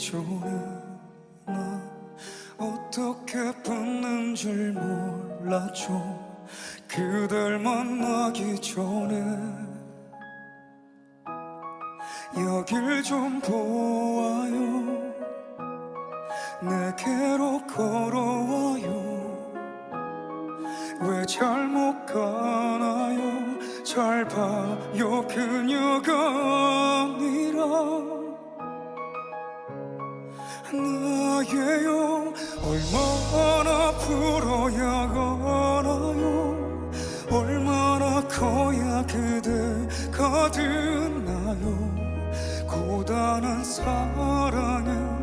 전에 나? 어떻게 붙는 줄 몰랐죠 그댈 만나기 전에 여길 좀 보아요. 내게로 걸어와요. 왜 잘못 가나요? 잘 봐요 그녀가 아니라 나예요. 얼마나 풀어야 하나요? 얼마나 커야 그대가 듣나요? 고단한 사랑은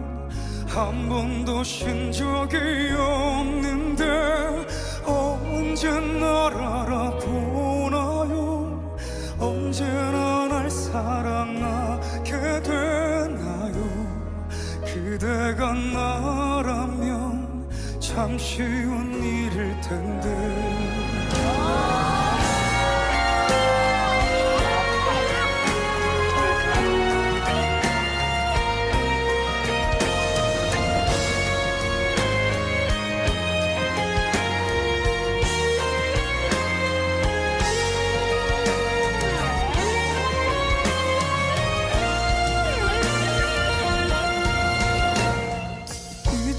한 번도 쉰 적이 없는데 언제 날 알아보나요? 언제나 날 사랑하게 되나요 그대가 나라면 참 쉬운 일일 텐데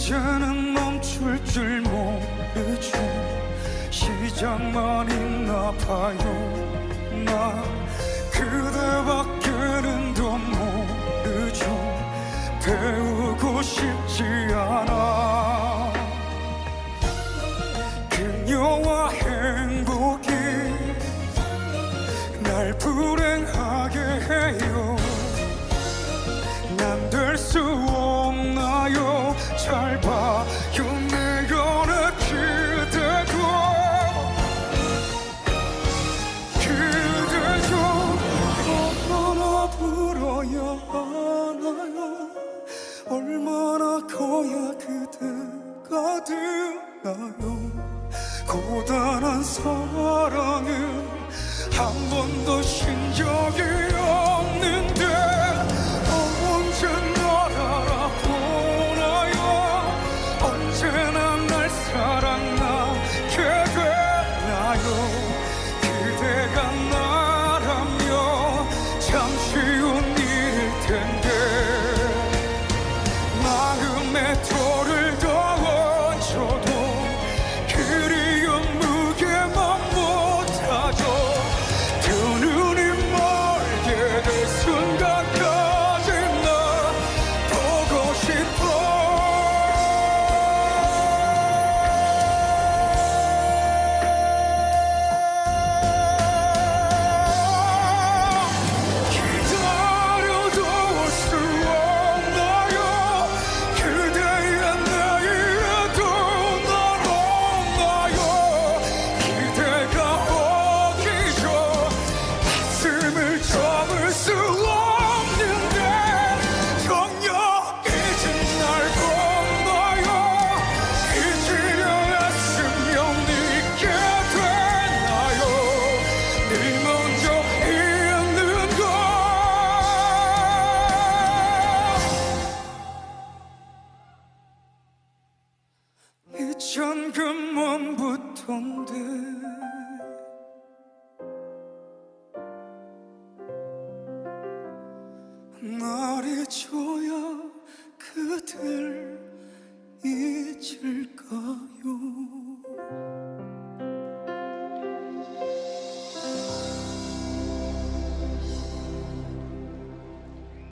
이제는 멈출 줄 모르죠. 시작만 있나 봐요. 나 그대밖에는 더 모르죠. 배우고 싶지 않아. 그녀와 행복이 날 불행하게 해요. 난 될 수 잘 그대도 얼마나 불어야 하나요? 얼마나 커야 그대가 되나요? 고단한 사랑은 한 번도 쉰적 이전 그 먼부터인데. 날 잊어야 그댈 잊을까요